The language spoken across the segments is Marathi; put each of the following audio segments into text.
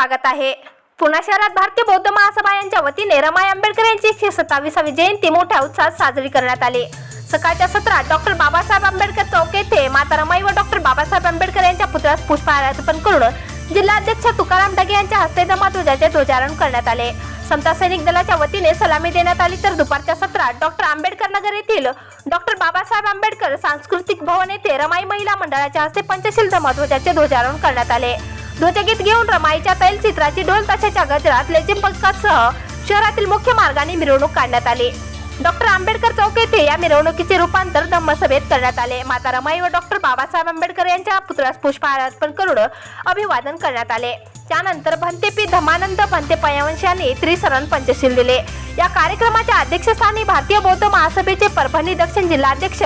स्वागत आहे. पुणे शहरात भारतीय बौद्ध महासभा यांच्या वतीने रमाई आंबेडकर यांची एकशे सत्तावीसावी जयंती मोठ्या उत्साहात साजरी करण्यात आली. सकाळच्या सत्रात डॉक्टर बाबासाहेब आंबेडकर चौक येथे माता रमाई व डॉक्टर बाबासाहेब आंबेडकर यांच्या पुतळ्यास पुष्पहार अर्पण करून जिल्हाध्यक्ष तुकाराम डगे यांच्या हस्ते धमाध्वजाचे ध्वजारोहण करण्यात आले. संत सैनिक दलाच्या वतीने सलामी देण्यात आली तर दुपारच्या सत्रात डॉक्टर आंबेडकर नगर येथील डॉक्टर बाबासाहेब आंबेडकर सांस्कृतिक भवन येथे रमाई महिला मंडळाच्या हस्ते पंचशील धमाध्वजाचे ध्वजारोहण करण्यात आले. ध्वजगीत घेऊन रमाईच्या तैलचित्राची ढोल ताशाच्या गजरात लेझिम शहरातील मुख्य मार्गाने मिरवणूक काढण्यात आली. डॉक्टर आंबेडकर चौक येथे या मिरवणुकीचे रूपांतर धम्मसभेत करण्यात आले. माता रमाई व डॉक्टर बाबासाहेब आंबेडकर यांच्या पुतळ्यास पुष्पहार अर्पण करून अभिवादन करण्यात आले. त्यानंतर भंते पी धमानंद भंते पयवंश यांनी त्रिसरण पंचशील दिले. या कार्यक्रमाच्या अध्यक्षस्थानी भारतीय बौद्ध महासभेचे परभणी दक्षिण जिल्हाध्यक्ष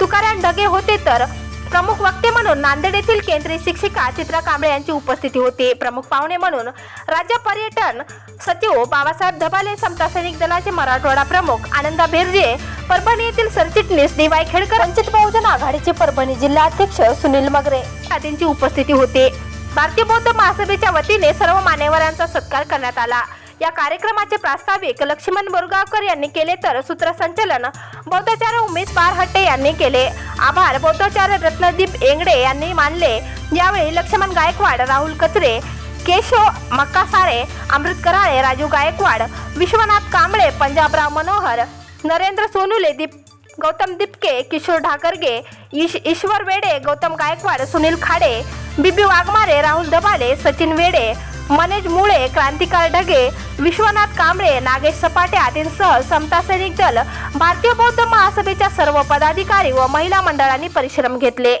तुकाराम डगे होते तर प्रमुख वक्ते म्हणून नांदेड येथील केंद्रीय शिक्षिका चित्रा कांबळे यांची उपस्थिती होती. प्रमुख पाहुणे म्हणून राज्य पर्यटन सचिव बाबासाहेब धबाले समता सैनिक दलाचे मराठवाडा प्रमुख आनंदा बेर्जे परभणी येथील सरचिटणीस डी वाय खेडकर वंचित बहुजन आघाडीचे परभणी जिल्हाध्यक्ष सुनील मगरे आदींची उपस्थिती होती. भारतीय बौद्ध महासभेच्या वतीने सर्व मान्यवरांचा सत्कार करण्यात आला. या कार्यक्रमाचे प्रास्ताविक लक्ष्मण बोरगावकर यांनी केले तर सूत्रसंचलन बौद्धाचार्य उमेश बारहट्टे यांनी केले. आभार. बौद्धाचार्य रत्नदीप एंगडे यांनी मानले. यावेळी लक्ष्मण गायकवाड राहुल कचरे केशव मक्कासारे अमृत कराळे राजू गायकवाड विश्वनाथ कांबळे पंजाबराव मनोहर नरेंद्र सोनुले दीप गौतम दिपके किशोर ढाकरगे ईश ईश्वर वेडे गौतम गायकवाड सुनील खाडे बिबी वाघमारे राहुल दबाले सचिन वेडे मनेज मुळे क्रांतिकार ढगे विश्वनाथ कांबळे नागेश सपाटे आदींसह समता सैनिक दल भारतीय बौद्ध महासभेच्या सर्व पदाधिकारी व महिला मंडळांनी परिश्रम घेतले.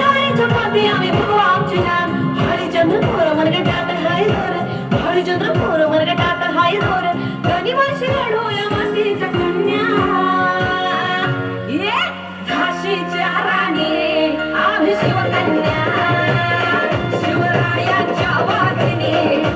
शिवरायांच्या वाघिणी आम्ही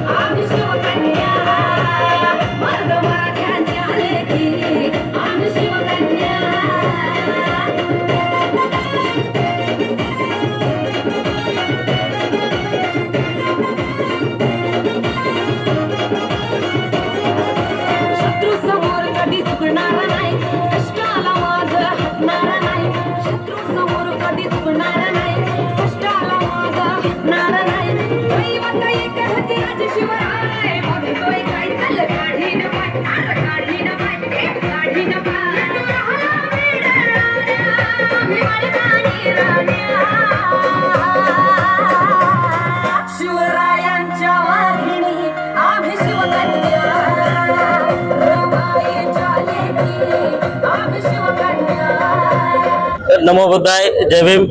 नमो बुद्धाय जय भीम.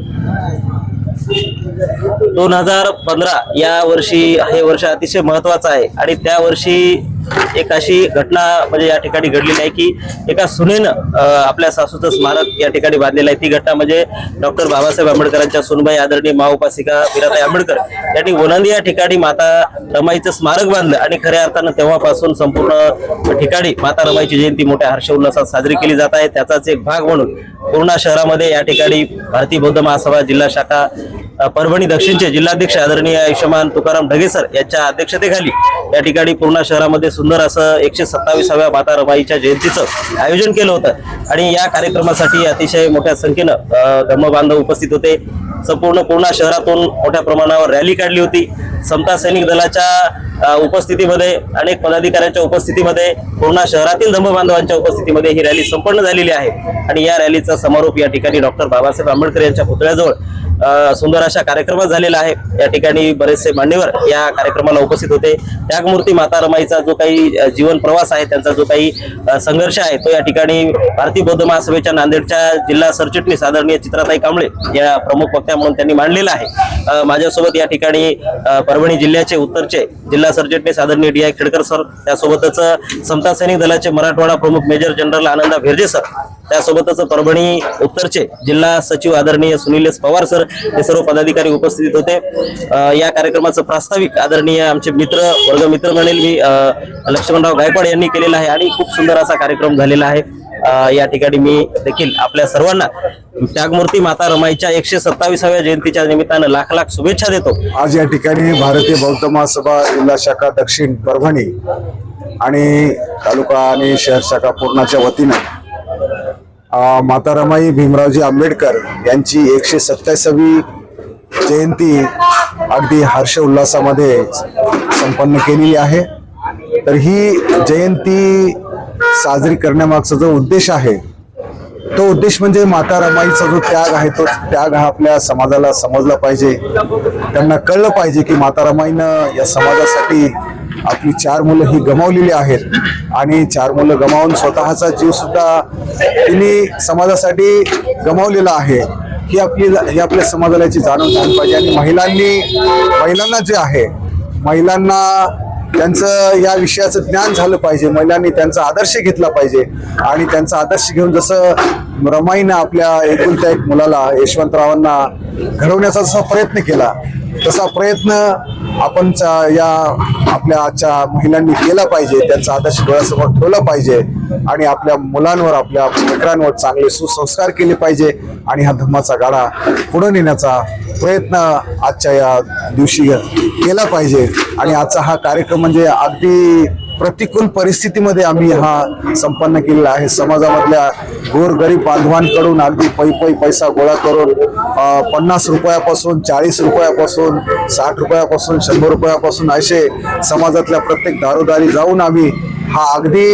दोन हजार पंधरा या वर्षी हे वर्ष अतिशय महत्वाचं आहे आणि त्या वर्षी एक अशी घटना म्हणजे या ठिकाणी घडलेली आहे की एका सुनेनं आपल्या सासूचं स्मारक या ठिकाणी बांधलेलं आहे. ती घटना म्हणजे डॉक्टर बाबासाहेब आंबेडकरांच्या सुनबाई आदरणीय माओपासिका वीराताई आंबेडकर यांनी ओनंदी या ठिकाणी माता रमाईचं स्मारक बांधलं आणि खऱ्या अर्थानं तेव्हापासून संपूर्ण ठिकाणी माता रमाईची जयंती मोठ्या हर्षोल्लासात साजरी केली जात आहे. त्याचाच एक भाग म्हणून पूर्णा शहरामध्ये या ठिकाणी भारतीय बौद्ध महासभा जिल्हा शाखा परभणी दक्षिणचे जिल्हाध्यक्ष आदरणीय आयुष्यमान तुकाराम ढगेसर यांच्या अध्यक्षतेखाली या ठिकाणी पूर्णा शहरामध्ये सुंदर असं एकशे सत्तावीसाव्या माता रमाईच्या जयंतीचं आयोजन केलं होतं. आणि या कार्यक्रमासाठी अतिशय मोठ्या संख्येनं धम्मबांधव उपस्थित होते. संपूर्ण पूर्णा शहरातून मोठ्या प्रमाणावर रॅली काढली होती. समता सैनिक दलाच्या उपस्थितीमध्ये अनेक पदाधिकाऱ्यांच्या उपस्थितीमध्ये पूर्णा शहरातील धम्मबांधवांच्या उपस्थितीमध्ये ही रॅली संपन्न झालेली आहे. आणि या रॅलीचा समारोप या ठिकाणी डॉक्टर बाबासाहेब आंबेडकर यांच्या पुतळ्याजवळ सुंदर अशा कार्यक्रमात झालेला आहे. या ठिकाणी बरेचसे मान्यवर या कार्यक्रमाला उपस्थित होते. त्यागमूर्ती माता रमाईचा जो काही जीवन प्रवास आहे त्यांचा जो काही संघर्ष आहे तो या ठिकाणी भारतीय बौद्ध महासभेच्या नांदेडच्या जिल्हा सरचिटणीस आदरणीय चित्राताई कांबळे या प्रमुख वक्त्या म्हणून त्यांनी मांडलेला आहे. माझ्यासोबत या ठिकाणी परभणी जिल्ह्याचे उत्तरचे जिल्हा सरचिटणीस आदरणीय डी आय खेडकर सर त्यासोबतच समता सैनिक दलाचे मराठवाडा प्रमुख major general Ananda Bherje sir त्यासोबतच परभणी उत्तरचे जिल्हा सचिव आदरणीय सुनील एस पवार सर हे सर्व पदाधिकारी उपस्थित होते. या कार्यक्रमाचं प्रास्ताविक आदरणीय आमचे मित्र वर्ग मित्र म्हणेल मी लक्ष्मणराव गायकवाड यांनी केलेला आहे आणि खूप सुंदर असा कार्यक्रम झालेला आहे. या ठिकाणी मी देखील आपल्या सर्वांना त्यागमूर्ती माता रमाईच्या एकशे सत्तावीसाव्या जयंतीच्या निमित्तानं लाख लाख शुभेच्छा देतो. आज या ठिकाणी भारतीय बौद्ध महासभा जिल्हा शाखा दक्षिण परभणी आणि तालुका आणि शहर शाखा पूर्णाच्या वतीनं माता रमाई भीमरावजी आंबेडकर यांची एकशे सत्तावीसावी जयंती अगदी हर्ष उल्हासामध्ये संपन्न केलेली आहे. तर ही जयंती साजरी करण्यामागचा जो उद्देश आहे तो उद्देश म्हणजे माता रमाईचा जो त्याग आहे तो त्याग हा आपल्या समाजाला समजला पाहिजे. त्यांना कळलं पाहिजे की माता रमाईनं या समाजासाठी आपली चार मुलं ही गमावलेली आहेत. आणि चार मुलं गमावून स्वतःचा जीव सुद्धा तिने समाजासाठी गमावलेला आहे. ही आपली ही आपल्या समाजाला याची जाणून झाली पाहिजे. आणि महिलांनी महिलांना जे आहे महिलांना त्यांचं या विषयाचं ज्ञान झालं पाहिजे. महिलांनी त्यांचा आदर्श घेतला पाहिजे. आणि त्यांचा आदर्श घेऊन जसं रमाईनं आपल्या एकुलत्या एक मुलाला यशवंतरावांना घडवण्याचा जसा प्रयत्न केला तसा प्रयत्न आपण या आपल्या आजच्या महिलांनी केला पाहिजे. त्यांचा आदर्श डोळ्यासमोर ठेवला पाहिजे. आणि आपल्या मुलांवर आपल्या मित्रांवर चांगले सुसंस्कार केले पाहिजे. आणि हा धम्माचा गाडा पुढे नेण्याचा प्रयत्न आजच्या या दिवशी केला पाहिजे. आणि आजचा हा कार्यक्रम म्हणजे अगदी प्रतिकूल परिस्थितीमध्ये आम्ही हा संपन्न केलेला आहे. समाजामधल्या गोरगरीब बांधवांकडून अगदी पै पै पैसा गोळा करून पन्नास रुपयापासून चाळीस रुपयापासून साठ रुपयापासून शंभर रुपयापासून असे समाजातल्या प्रत्येक दारोदारी जाऊन आम्ही हा अगदी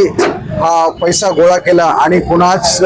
हा पैसा गोळा केला आणि कुणाच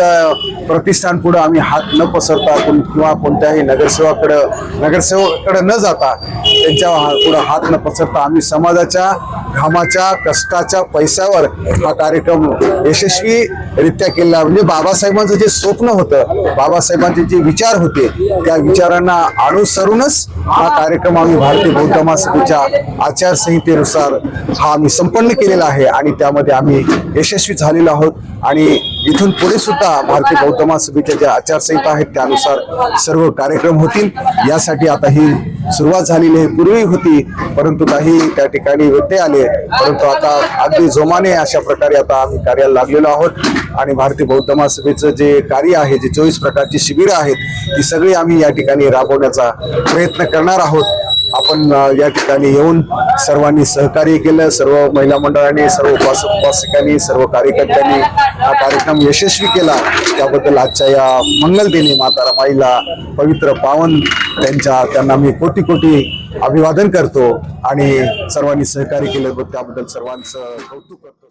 प्रतिष्ठान पुढं आम्ही हात न पसरता कोण- किंवा कोणत्याही नगरसेवाकडं नगरसेवकडं न जाता त्यांच्या पुढं हात न पसरता आम्ही समाजाच्या घामाच्या कष्टाच्या पैशावर हा कार्यक्रम यशस्वीरित्या केला. म्हणजे बाबासाहेबांचं जे स्वप्न होतं बाबासाहेबांचे जे विचार होते त्या विचारांना अनुसरूनच हा कार्यक्रम आम्ही भारतीय बौद्ध महासभेच्या आचारसंहितेनुसार हा आम्ही संपन्न केलेला आहे आणि त्यामध्ये आम्ही यशस्वी झालेलो आहोत आणि इथून पुढे सुद्धा भारतीय बौद्ध महासभेच्या ज्या आचारसंहिता आहेत त्यानुसार सर्व कार्यक्रम होतील. यासाठी आता ही सुरुवात झालेली आहे. पूर्वी होती परंतु काही त्या ठिकाणी व्यत्यय आले परंतु आता अगदी जोमाने अशा प्रकारे आता आम्ही कार्याला लागलेलो आहोत. आणि भारतीय बौद्ध महासभेचं जे कार्य आहे जे चोवीस प्रकारची शिबिरं आहेत ती सगळी आम्ही या ठिकाणी राबवण्याचा प्रयत्न करणार आहोत. आपण या ठिकाणी येऊन सर्वांनी सहकार्य केलं सर्व महिला मंडळांनी सर्व उपासक उपासिकांनी सर्व कार्यकर्त्यांनी हा कार्यक्रम यशस्वी केला. त्याबद्दल आजच्या या मंगलदिनी माता रमाईला पवित्र पावन त्यांच्या त्यांना मी कोटी कोटी अभिवादन करतो आणि सर्वांनी सहकार्य केलं त्याबद्दल सर्वांचं कौतुक करतो.